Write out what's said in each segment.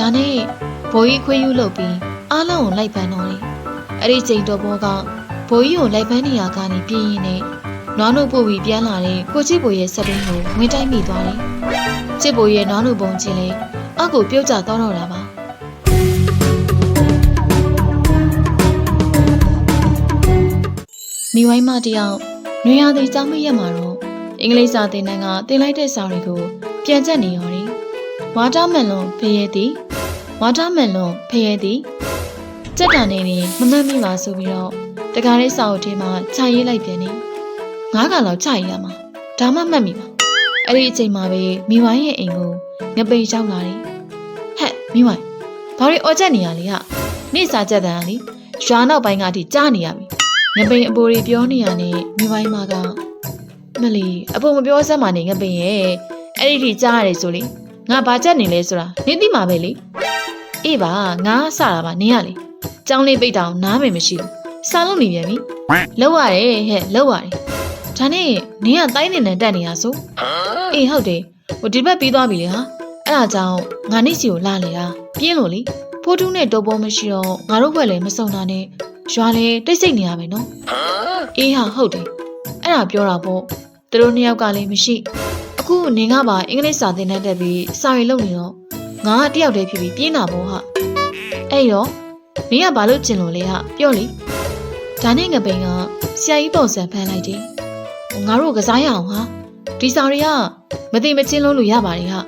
ဒါနဲ့ဘိုးကြီးခွေးယူလုပ်ပြီးအားလုံးကိုလိုက်ပန်းတော့တယ်အဲ့ဒီချိန်တော့ဘောကဘိုးကြီးကိုလိုက်ပန်းနေရကနေပြင်းရင်နဲ့နွားနို့ပို့ပြီးပြန်လာတဲ့ကိုချစ်ဘိုးရဲ့စက်ဘင်းကိုဝင်တိုက်မိသွားတယ်ချစ်ဘိုးရဲ့နွားနို့ပုံချင်းလေအောက်ကိုပြုတ်ကျသွားတော့တာပါမိဝိုင်းမတယောက်နွေရာသီကျောင်းမရက်မှာတော့အင်္ဂလိပ်စာသင်တန်းကသင်လိုက်တဲ့စာတွေကိုပြန်ချက်နေရောတယ်ဝါတာမန်လွန်ဖရဲသည် ဝါတာမန်လွန်ဖရဲသည်စက်တန်နေနေမမှတ်မိပါဆိုပြီးတော့တကားလေးစာအုပ်ထဲမှာခြာရေးလိုက်ပြန်နေငါးကလောက်ခြာရေးရမှာဒါမှမှတ်မိပါအဲ့ဒီအချိန်မှာပဲမိဝိုင်းရဲ့အိမ်ကိုငပိန်ရောက်လာတယ်ဟဲ့မိဝိုင်းဘာတွေအော်ချက်နေရလဲဟာနေ့စာချက်တန်ကလေရွာနောက်ပိုင်းကအထိကြားနေရပြီငပိန်အပိုတွေပြောနေရနဲ့မိဝိုင်းမကမလီအပေါ်မပြောစမ်းပါနဲ့ငပိန်ရဲ့အဲ့ဒီထိကြားရတယ်ဆိုလေငါဘာချက်နေလဲဆိုတာနင်းသိမှာပဲလေ အေးပါငါစတာပါနင်းရလေចောင်းလေးပိတ်တောင်နားမယ်မရှိဘူးစာလို့နေပြန်ပြီလောက်ရတယ်ဟဲ့လောက်ရတယ်ဒါနဲ့နင်းကတိုင်းနေနဲ့တက်နေတာဆိုအေးဟုတ်တယ်ဟိုဒီဘက်ပြီးသွားပြီလေဟာအဲ့ဒါကြောင့်ငါနေ့စီကိုလာလေတာပြင်းလို့လေဖိုးတူးနဲ့တော့ပေါ်မရှိတော့ငါတို့ဘက်လည်းမစုံတာနဲ့ရွာလည်းတိတ်ဆိတ်နေရမယ်နော်အေးဟာဟုတ်တယ်အဲ့ဒါပြောတာပေါ့သူတို့နှစ်ယောက်ကလည်းမရှိအခုနင်ကပါအင်္ဂလိပ်စာသင်တတ်တဲ့ပြီးစာရီလုပ်နေတော့ ငါကတယောက်တည်းဖြစ်ပြီးပြင်းတာပေါ့ဟာအဲ့တော့နင်ကဘာလို့ကျင်လို့လဲဟာပြောလေဒါနဲ့ငပိန်ကဆရာကြီးပုံစံဖမ်းလိုက်တယ်ငါတို့ကစားရအောင်ဟာဒီစာတွေကမသိမချင်းလုံးလို့ရပါတယ်ဟာ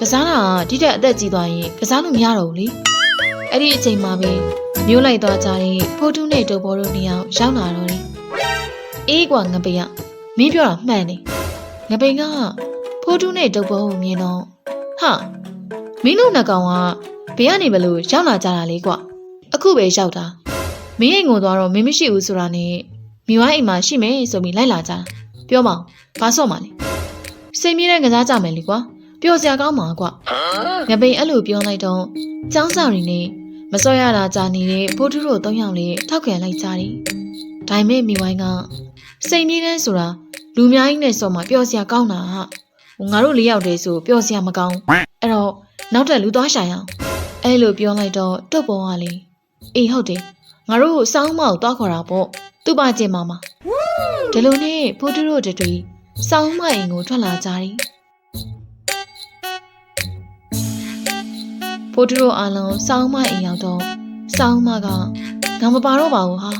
ကစားတာကဒီတက်အသက်ကြီးသွားရင်ကစားလို့မရတော့ဘူးလေအဲ့ဒီအချိန်မှာပဲမျိုးလိုက်သွားကြတဲ့ဖိုးတူးနဲ့တိုးဘောတို့နှစ်ယောက်ရောက်လာတော့တယ်အေးကွာငပိန်ကမင်းပြောတာမှန်တယ်ငပိန်ကဖိုးတူးနဲ့တုပ်ပေါ်ကိုမြင်တော့ဟာ မင်းတို့နှစ်ကောင်ကဘယ်ကနေဘလို့ရောက်လာကြတာလဲကွအခုပဲရောက်တာမင်းအိမ်ကိုသွားတော့မင်းမရှိဘူးဆိုတာနဲ့မိဝိုင်းအိမ်မှာရှိမယ်ဆိုပြီးလိုက်လာကြတာပြောမအောင်ဘာဆော့မှလဲစိတ်မြင့်တဲ့ကစားကြမယ်လေကွာပျော်စရာကောင်းမှာကွငပိန်အဲ့လိုပြောလိုက်တော့ចောင်းဆောင်ရီနဲ့မစော့ရတာကြာနေတဲ့ဖိုးတူးတို့သုံးယောက်လေးထောက်ခံလိုက်ကြတယ်ဒါပေမဲ့မိဝိုင်းကစိတ်မြင့်တဲ့ဆိုတာလူအများကြီးနဲ့ဆော်မှာပျော်စရာကောင်းတာဟာဟိုငါတို့လေးယောက်တည်းဆိုပျော်စရာမကောင်း အဲ့တော့နောက်ထပ်လူသွားရှာရအောင်အဲ့လိုပြောလိုက်တော့တုတ်ပေါ်ကလေအေးဟုတ်တယ်ငါတို့စောင်းမကိုသွားခေါ်တာပေါ့သူ့ပါကျင်မမဒီလိုနဲ့ဖိုးတူတို့တွေစောင်းမအိမ်ကိုထွက်လာကြတယ်ဖိုးတူတို့အားလုံးစောင်းမအိမ်ရောက်တော့စောင်းမကငါမပါတော့ပါဘူးဟာ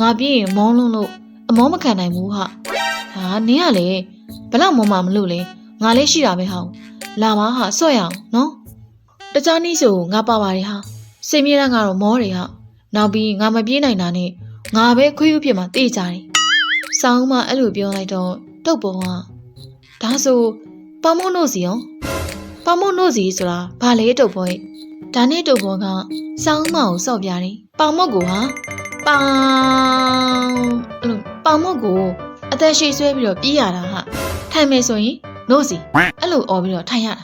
ငါပြည့်ရင်မောင်းလုံးလို့အမောမခံနိုင်ဘူးဟာဟာနင်းကလေဘလောက်မမမလို့လေငါလည်းရှိတာပဲဟာ လာမဟာဆော့ရအောင်နော်တခြားနည်းဆိုငါပါပါတယ်ဟာစိတ်မြဲတမ်းကတော့မောတယ်ဟာနောက်ပြီးငါမပြေးနိုင်တာနဲ့ငါပဲခွေးဥဖြစ်မှတေးကြတယ်ဆောင်းမအဲ့လိုပြောလိုက်တော့တုတ်ပေါ်ကဒါဆိုပမုံနို့စီရောပမုံနို့စီဆိုတာဘာလဲတုတ်ပေါ်ရဲ့ဒါနဲ့တုတ်ပေါ်ကဆောင်းမကိုစော့ပြတယ်ပေါင်မုတ်ကိုဟာပေါင်အဲ့လိုပေါင်မုတ်ကိုအသက်ရှည်ဆွဲပြီးတော့ပြေးရတာဟာထိုင်မယ်ဆိုရင်နို့စီအဲ့ လိုអော်ပြီးတော့ထိုင်ရတာ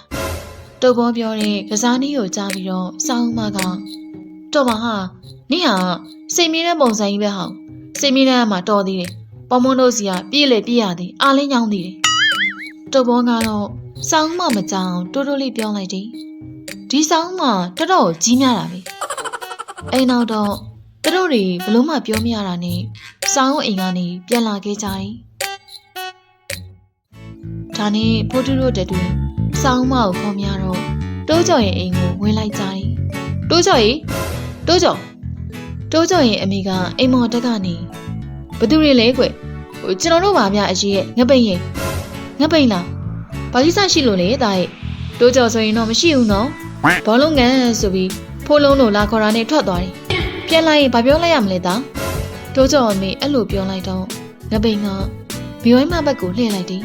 တုတ်ဘောပြောတဲ့ကစားနည်းကိုကြားပြီးတော့စောင်းမကတော့ပါဟာနင့်ဟာစိတ်မင်းတဲ့ပုံစံကြီးပဲဟာစိတ်မင်းတဲ့မှာတော်သေးတယ်ပေါမွန်းတို့စီကပြေးလေပြေးရသည်အားလင်းညောင်းသေးတယ်တုတ်ဘောကတော့စောင်းမမကြောင်တိုးတိုးလေးပြောလိုက်တယ်ဒီစောင်းမတော်တော်ကြီးများတာပဲအဲ့နောက်တော့သူတို့တွေဘလို့မှပြောမရတာနဲ့စောင်းအိမ်ကနေပြန်လာခဲ့ကြတယ် ဒါနဲ့ဖိုးတူတို့တက်တွေစောင်းမကိုခေါ်များတော့တိုးကြော်ရဲ့အိမ်ကိုဝင်လိုက်ကြတယ်တိုးကြော်ရေတိုးကြော်တိုးကြော်ရဲ့အမိကအိမ်မော်တက်ကနေဘသူတွေလဲကွဟိုကျွန်တော်တို့ပါဗျအရေးရဲ့ငပိန်ရဲ့ငပိန်လားဘာကြီးစားရှိလို့လဲတာရဲ့တိုးကြော်ဆိုရင်တော့မရှိဘူးနော်ဘောလုံးကန်ဆိုပြီးဖိုးလုံးတို့လာခေါ်တာနဲ့ထွက်သွားတယ်ပြန်လာရင်ဘာပြောလိုက်ရမလဲတာတိုးကြော်အမေအဲ့လိုပြောလိုက်တော့ငပိန်ကဘီဝိုင်းမဘက်ကိုလှည့်လိုက်တယ်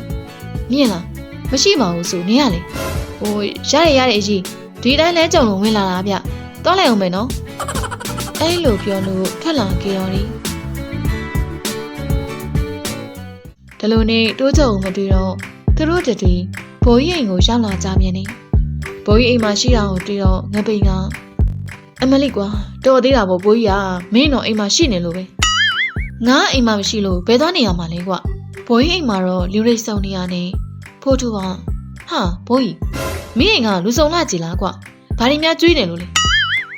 မြင်လားမရှိပါဘူးဆိုနေရလေဟိုရရရတဲ့အကြီးဒီတိုင်းလဲကြုံလို့ဝင်လာတာဗျသွားလိုက်အောင်မယ်နော်အဲ့လိုပြောလို့ထွက်လာကြရော်ဒီဒီလိုနဲ့တိုးကြုံမတွေ့တော့သူတို့တည်းဘိုးကြီးအိမ်ကိုရောက်လာကြပြန်နေဘိုးကြီးအိမ်မှာရှိတာကိုတွေ့တော့ငပိန်ကအမလိကွာတော်သေးတာပေါ့ဘိုးကြီးကမင်းတော့အိမ်မှာရှိနေလို့ပဲငါအိမ်မှာမရှိလို့ဘယ်သွားနေရမှာလဲကွ ဘိုးကြီးအိမ်မှာတော့လူရိတ်စုံနေရနေဖိုးထူကဟာဘိုးကြီးမင်းအိမ်ကလူစုံလာကြည်လားကွဘာဘာတွေများကျွေးနေလို့လဲ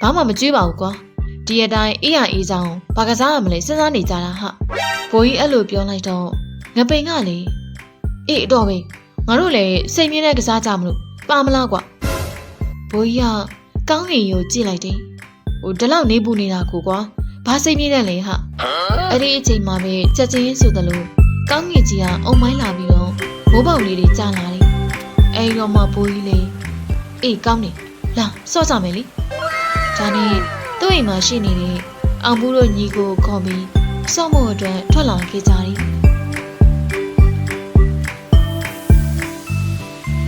ဘာမှမကျွေးပါဘူးကွာဒီအတိုင်းအေးရအေးချောင်းဘာကစားရမလဲစဉ်းစားနေကြတာဟာဘိုးကြီးအဲ့လိုပြောလိုက်တော့ငပိန်ကလေအေးအတော်ပဲငါတို့လည်းစိတ်မြင့်တဲ့ကစားကြမလို့ပါမလားကွာဘိုးကြီးကကောင်းကင်ကိုကြည့်လိုက်တယ်ဟိုဒီလောက်နေပူနေတာကိုကွာဘာစိတ်မြင့်တဲ့လဲဟာအဲ့ဒီအချိန်မှာပဲချက်ချင်းဆိုသလို ကောင်းကင်ကြီးကအုံမိုင်းလာပြီးတော့မိုးပေါက်လေးတွေကျလာတယ်အဲ့ဒီတော့မှဘိုးကြီးလေအေးကောင်းတယ်လာစော့ကြမယ်လေဒါနဲ့သူ့အိမ်မှာရှိနေတဲ့အောင်ဘူးတို့ညီကိုခေါ်ပြီးစော့ဖို့အတွက်ထွက်လာခဲ့ကြတယ်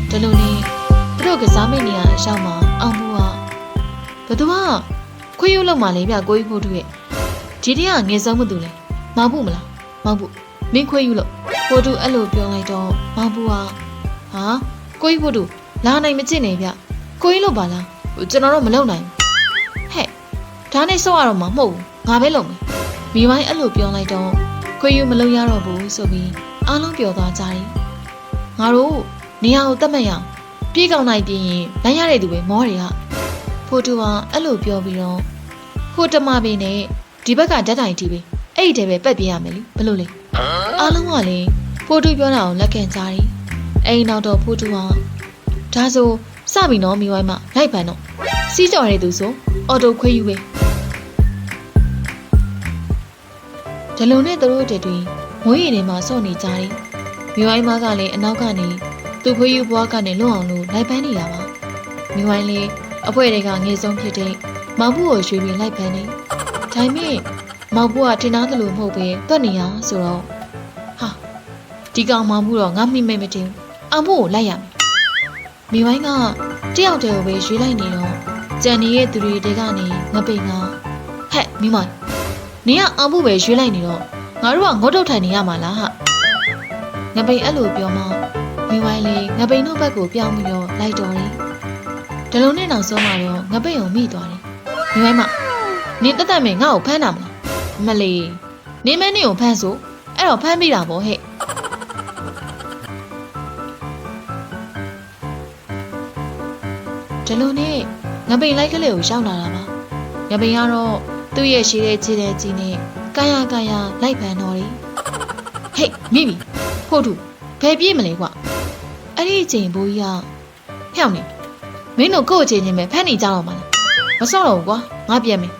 ဒီလိုနဲ့သူတို့ကစားမိနေရအရောက်မှာအောင်ဘူးကဘသူကခွေးရုပ်လောက်မှလေဗျကိုကြီးဖို့တို့ရဲ့ဒီတည်းကငယ်ဆုံးမသူလဲမောင်ဘူးမလားမောင်ဘူး မင်းခွေးရုပ်လို့ဖို့တို့အဲ့လိုပြောလိုက်တော့မောင်ဘူးကဟာကိုကြီးဖို့တို့လာနိုင်မချစ်နေဗျကိုကြီးလို့ပါလားဟိုကျွန်တော်တော့မလုံနိုင်ဘူးဟဲ့ဒါနဲ့ဆော့ရတော့မှာမဟုတ်ဘူးငါပဲလုံမယ်မိမိုင်းအဲ့လိုပြောလိုက်တော့ခွေးရုပ်မလုံရတော့ဘူးဆိုပြီးအားလုံးပျော်သွားကြတယ်ငါတို့နေရာကိုတတ်မှတ်ရအောင်ပြေးကောင်းနိုင်ပြင်ရင်လမ်းရတဲ့သူပဲမောတွေကဖိုတူကအဲ့လိုပြောပြီးတော့ဖိုတမပင်နဲ့ဒီဘက်ကဓာတ်တိုင်တီးပဲအဲ့ဒီတည်းပဲပက်ပြရမယ်လေဘလို့လဲ အားလုံးကလည်းဖိုတူပြောတာကိုလက်ခံကြတယ်အဲ့ဒီနောက်တော့ဖိုတူကဒါဆိုစပြီနော်မိဝိုင်းမလိုက်ပန်တော့စီးကြော်တဲ့သူဆိုအော်တိုခွေးယူပဲဒလုံနဲ့သူတို့တည်းတွင်မွေးရည်ထဲမှာစော့နေကြတယ်မိဝိုင်းမကလည်းအနောက်ကနေသူခွေးယူဘွားကနေလွတ်အောင်လို့လိုက်ပန်းနေတာပါမိဝိုင်းလေးအဖွဲတွေကငေဆုံးဖြစ်တဲ့မောင်ဘူးကိုရွှေပြီးလိုက်ပန်းနေဒါပေမဲ့မောင်ဘူးကထင်သားသလိုမဟုတ်ပဲတွက်နေရဆိုတော့ဟာ ဒီကောင်မောင်ဘူးတော့ငါမိမဲမတင်ဘူးအောင်ဘူးကိုလိုက်ရမယ်မိဝိုင်းကတယောက်တည်းကိုပဲရွေးလိုက်နေတော့ကြံနေတဲ့သူတွေတဲကနေငပိန်ကဟဲ့မိမိုင်းနင်ကအောင်ဘူးပဲရွေးလိုက်နေတော့ငါတို့ကငုတ်တုတ်ထိုင်နေရမှာလားဟာငပိန်အဲ့လိုပြောမှမိဝိုင်းလေးငပိန်တို့ဘက်ကိုပြောင်းပြီးတော့လိုက်တော်တယ်ဒလုံးနဲ့နောက်ဆုံးမှတော့ငပိန်ကိုမိသွားတယ်မိဝိုင်းမနင်တက်တက်မဲ့ငါ့ကိုဖမ်းတာမလားမလီနင်မဲနင်ကိုဖမ်းဆိုအဲ့တော့ဖမ်းမိတာပေါ့ဟဲ့ ဒလုံးနဲ့ငပိန်လိုက်ကလေးကိုရောက်လာတာပါငပိန်ကတော့သူ့ရဲ့ရှိတဲ့ခြေတဲ့ကြီးနဲ့ကာယကာယလိုက်ပန်းတော်တယ်ဟေးမိပြီဖို့တူဘယ်ပြေးမလဲကွာအဲ့ဒီအချိန်ဘိုးကြီးကဖျောက်နေမင်းတို့ကိုယ့်အချိန်ချင်းပဲဖမ်းနေကြတော့မှာလားမစော့တော့ဘူးကွာငါပြန်မယ်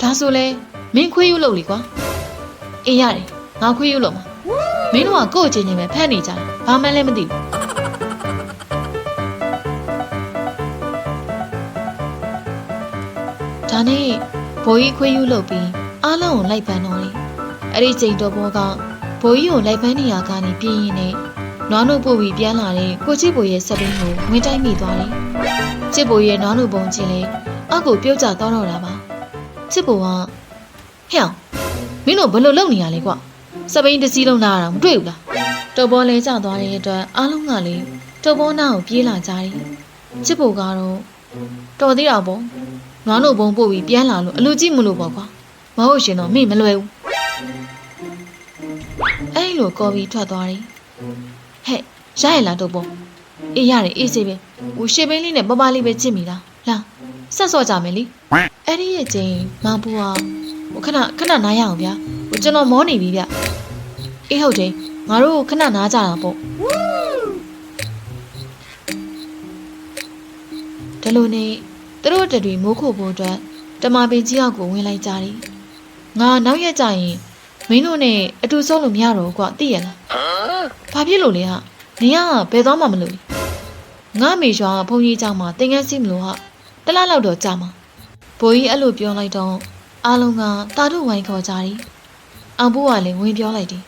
ဒါဆိုလဲမင်းခွေးရုပ်လုပ်လေကွာအေးရတယ်ငါခွေးရုပ်လုပ်မှာမင်းတို့ကကိုယ့်အချိန်ချင်းပဲဖမ်းနေကြတာဘာမှလည်းမသိဘူး ဒါနဲ့ဘိုးကြီးခွေးရုပ်လုပ်ပြီးအားလုံးကိုလိုက်ပန်းတော့တယ်အဲ့ဒီချိန်တော့ဘောကဘိုးကြီးကိုလိုက်ပန်းနေရကနေပြင်းရင်နဲ့နွားနို့ပို့ပြီးပြန်လာတဲ့ကိုချစ်ဘိုရဲ့စက်ပင်းကိုဝင်တိုက်မိသွားတယ်ချစ်ဘိုရဲ့နွားနို့ပုံချင်းလေအောက်ကိုပြုတ်ကျသွားတော့တာပါချစ်ဘိုကဟဲ့အောင်မင်းတို့ဘယ်လိုလုပ်နေရလဲကွစပိန်တစ်စီးလုံးလာတာမတွေ့ဘူးလားတော်ပေါ်လဲကျသွားတဲ့အတွက်အားလုံးကလည်းတော်ပေါ်နာကိုပြေးလာကြတယ်ချစ်ဘိုကတော့တော်သေးတာပေါ့ နွားနို့ပုံပို့ပြီးပြန်လာလို့အလူကြည့်မလို့ပေါ့ကွာမဟုတ်ရှင်တော့မိမလွယ်ဘူးအဲ့လိုကော်ပြီးထွက်သွားတယ်ဟဲ့ရရလားတော့ပေါ့အေးရတယ်အေးစေးပဲဟိုရှေ့ဘင်းလေးနဲ့ပပလေးပဲကြည့်မိလားလာဆက်စော့ကြမယ်လीအဲ့ဒီရဲ့ချင်းမောင်ပူဟာဟိုခဏခဏနားရအောင်ဗျာဟိုကျွန်တော်မောနေပြီဗျအေးဟုတ်တယ်ငါတို့ခဏနားကြတာပေါ့ဒီလိုနဲ့ သူတို့တတွေမိုးခုဖို့အတွက်တမပင်ကြီးအောက်ကိုဝင်လိုက်ကြတယ်ငါနောက်ရက်ကြရင်မင်းတို့နဲ့အတူဆုံးလို့မရတော့ဘူးကွာသိရလားဘာဖြစ်လို့လဲဟာနေကဘယ်သွားမှမလို့လဲငါမေရွာကဘုံကြီးเจ้าမှာတင်ငန်းစီမလို့ဟာတလားလောက်တော့ကြာမှာဘိုးကြီးအဲ့လိုပြောလိုက်တော့အားလုံးကတာတို့ဝိုင်းခေါ်ကြတယ်အောင်ဘူးကလည်းဝင်ပြောလိုက်တယ်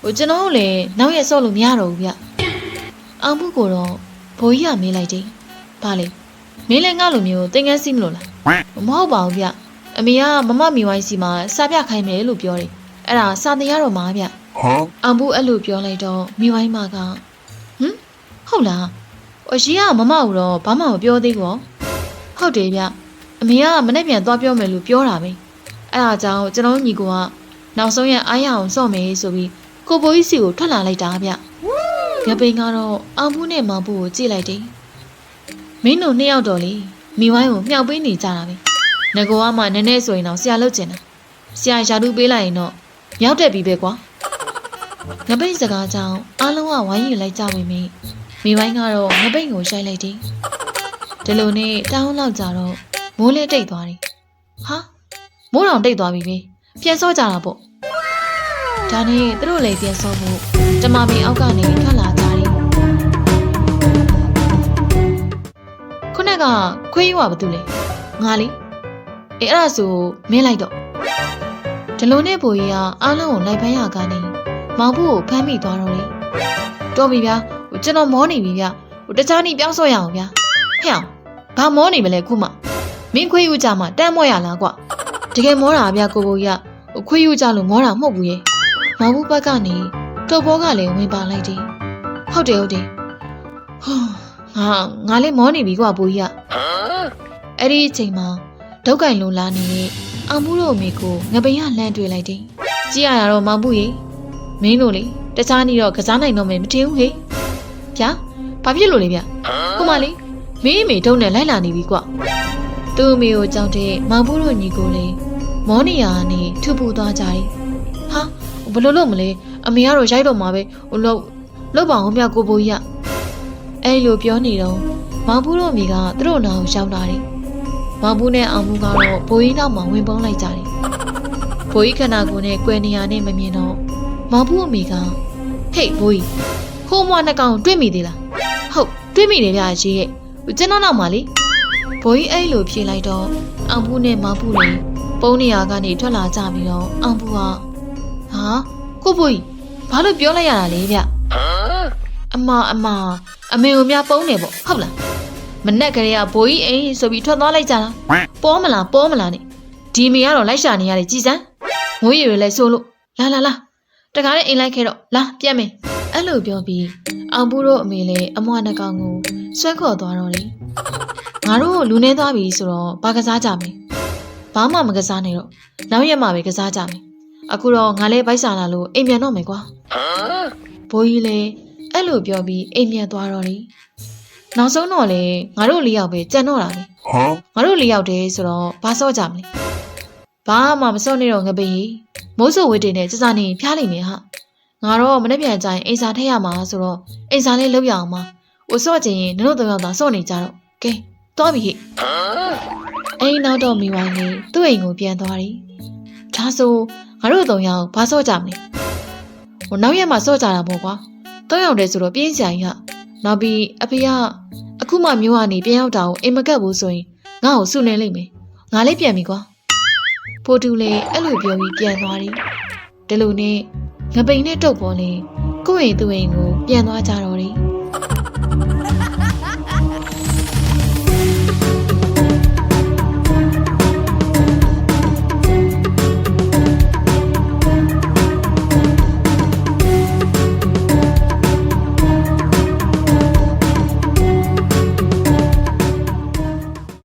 ဟိုကျွန်တော်တို့လည်းနောက်ရက်ဆော့လို့မရတော့ဘူးဗျအောင်ဘူးကတော့ဘိုးကြီးကမေးလိုက်တယ်ဘာလဲ မင်းလည်းငါလိုမျိုးတင်ငန်းစီမလို့လားမဟုတ်ပါဘူးဗျအမေကမမမီဝိုင်းစီမှာစာပြခိုင်းမယ်လို့ပြောတယ်အဲ့ဒါစာတင်ရတော့မှာဗျ Huh? အောင်ဘူးအဲ့လိုပြောလိုက်တော့မိဝိုင်းမကဟမ်ဟုတ်လားအရှိကမမဘူးတော့ဘာမှမပြောသေးဘူးဟုတ်တယ်ဗျအမေကမနေ့ပြန်သွားပြောမယ်လို့ပြောတာပဲအဲ့ဒါကြောင့်ကျွန်တော်ညီကိုကနောက်ဆုံးရအားရအောင်စော့မယ်ဆိုပြီးကိုပိုးကြီးစီကိုထွက်လာလိုက်တာဗျငပိန်ကတော့အောင်ဘူးနဲ့မောင်ဘူးကိုကြည့်လိုက်တယ် မင်းတို့နှစ်ယောက်တော့လေမိဝိုင်းကိုမြှောက်ပေးနေကြတာပဲငကောကမှနည်းနည်းဆိုရင်တော့ဆရာလုပ်ကျင်တာဆရာယာတူပေးလိုက်ရင်တော့ရောက်တက်ပြီပဲကွာငပိတ်စကားကြောင့်အားလုံးကဝိုင်းယူလိုက်ကြပြီမိမိဝိုင်းကတော့ငပိတ်ကိုရှိုက်လိုက်တယ်ဒီလိုနဲ့တောင်းလောက်ကြတော့မိုးလဲတိတ်သွားတယ်ဟာမိုးတောင်တိတ်သွားပြီပဲပြန်စောကြတာပေါ့ဒါနဲ့သူတို့လည်းပြန်စောဖို့တမမီအောက်ကနေထွက် ခုနကခွေးရွာဘာတူလဲငါလေအေးအဲ့ဒါဆိုမင်းလိုက်တော့ဒီလိုနဲ့ဘူကြီးကအားလုံးကိုလိုက်ဖမ်းရကနေမောင်ဘူးကိုဖမ်းမိသွားတော့တယ်တော်ပြီဗျာဟိုကျွန်တော်မောနေပြီဗျာဟိုတခြားနေပြောင်းဆော့ရအောင်ဗျာဟဲ့အောင်ဘာမောနေမလဲခုမှမင်းခွေးယူကြမှာတမ်းမော့ရလားကွတကယ်မောတာဗျာကိုဘူကြီးကဟိုခွေးယူကြလို့မောတာမဟုတ်ဘူးရဲ့မောင်ဘူးဘက်ကနေတုပ်ဘောကလည်းဝင်ပါလိုက်တယ်ဟုတ်တယ်ဟုတ်တယ်ဟော ငါငါလည်းမောနေပြီကွာဘူကြီးကအဲ့ဒီအချိန်မှာဒုက္ကင်လုံလာနေတဲ့အောင်မှုတို့အမေကိုငပိန်ကလှမ်းတွေ့လိုက်တယ်ကြည့်ရတာတော့မောင်ဘူးရေမင်းတို့လေတခြားနေတော့ကစားနိုင်တော့မယ်မထင်ဘူးဟေ့ဗျာဘာဖြစ်လို့လဲဗျခုမလေးမင်းအမေတုံးနဲ့လိုက်လာနေပြီကွသူ့အမေကိုကြောက်တဲ့မောင်ဘူးတို့ညီကိုလေမောနီယာကနေထူပူသွားကြတယ်ဟာဘယ်လိုလုပ်မလဲအမေကတော့ရိုက်တော့မှာပဲဟိုလို့လောက်ပါအောင်မြကိုဘိုးကြီးက အဲ့လိုပြောနေတော့မောင်ဘူးတို့အမေကသူတို့နာကိုရောက်လာတယ်မောင်ဘူးနဲ့အောင်ဘူးကတော့ဘိုးကြီးနောက်မှာဝင်ပုန်းလိုက်ကြတယ်ဘိုးကြီးခန္ဓာကိုယ်နဲ့ကွယ်နေရနဲ့မမြင်တော့မောင်ဘူးအမေကဟေ့ဘိုးကြီးခိုးမွားနှစ်ကောင်တွေ့မိသေးလားဟုတ်တွေ့မိတယ်ဗျာရေးရဲ့ကျွန်တော်နောက်မှာလေဘိုးကြီးအဲ့လိုဖြေလိုက်တော့အောင်ဘူးနဲ့မောင်ဘူးတွေပုံးနေရကနေထွက်လာကြပြီးတော့အောင်ဘူးကဟာကိုဘွေဘာလို့ပြောလိုက်ရတာလဲဗျအမအမ အမေကိုများပုံးနေပေါ့ဟုတ်လားမနဲ့ကလေးကဘိုးကြီးအိမ်ဆိုပြီးထွက်သွားလိုက်ကြလားပေါ်မလားပေါ်မလားနဲ့ဒီမေကတော့လိုက်ရှာနေရတယ်ကြည်စမ်းငွေရည်လည်းဆိုလို့လာလာလာတခါနဲ့အိမ်လိုက်ခဲ့တော့လာပြတ်မယ်အဲ့လိုပြောပြီးအောင်ဘူးတို့အမေလည်းအမွားနှကောင်ကိုဆွဲခေါ်သွားတော့လေငါတို့လူနေသွားပြီဆိုတော့ဘာကစားကြမလဲဘာမှမကစားနဲ့တော့နောက်ရက်မှပဲကစားကြမယ်အခုတော့ငါလည်းဗိုက်စာလာလို့အိမ်ပြန်တော့မယ်ကွာဘိုးကြီးလည်း အဲ့လိုပြောပြီးအိမ်ပြန်သွားတော့တယ်နောက်ဆုံးတော့လေငါတို့လေးယောက်ပဲကြံတော့တာလေ Huh? ငါတို့လေးယောက်တည်းဆိုတော့ဘာစော့ကြမလဲဘာမှမစော့နေတော့ငပိမိုးဆိုဝစ်တင်နဲ့စစနေဖျားလိမ့်မယ်ဟာငါတော့မနေ့ပြန်ကြရင်အိမ်စာထည့်ရမှာဆိုတော့အိမ်စာလေးလုပ်ရအောင်ပါဟိုစော့ချင်ရင်နင်တို့တော့ယောက်သာစော့နေကြတော့ကဲသွားပြီဟိအိမ်နောက်တော့မိဝိုင်းလေးသူ့အိမ်ကိုပြန်သွားတယ်ဒါဆိုငါတို့သုံးယောက်ဘာစော့ကြမလဲဟိုနောက်ရက်မှစော့ကြတာပေါ့ကွာ သုံးယောက်တည်းဆိုတော့ပြင်းစရာကြီးဟာနောက်ပြီးအဖေကအခုမှမျိုးကနေပြန်ရောက်တာကိုအိမ်မကက်ဘူးဆိုရင်ငါ့ကိုစုနေလိမ့်မယ်ငါလေးပြန်ပြီကွာဖိုတူလည်းအဲ့လိုပြောပြီးပြန်သွားတယ်ဒီလိုနဲ့ငပိန်နဲ့တုတ်ပေါ်နေကိုယ့်အိမ်သူ့အိမ်ကိုပြန်သွားကြတော့တယ်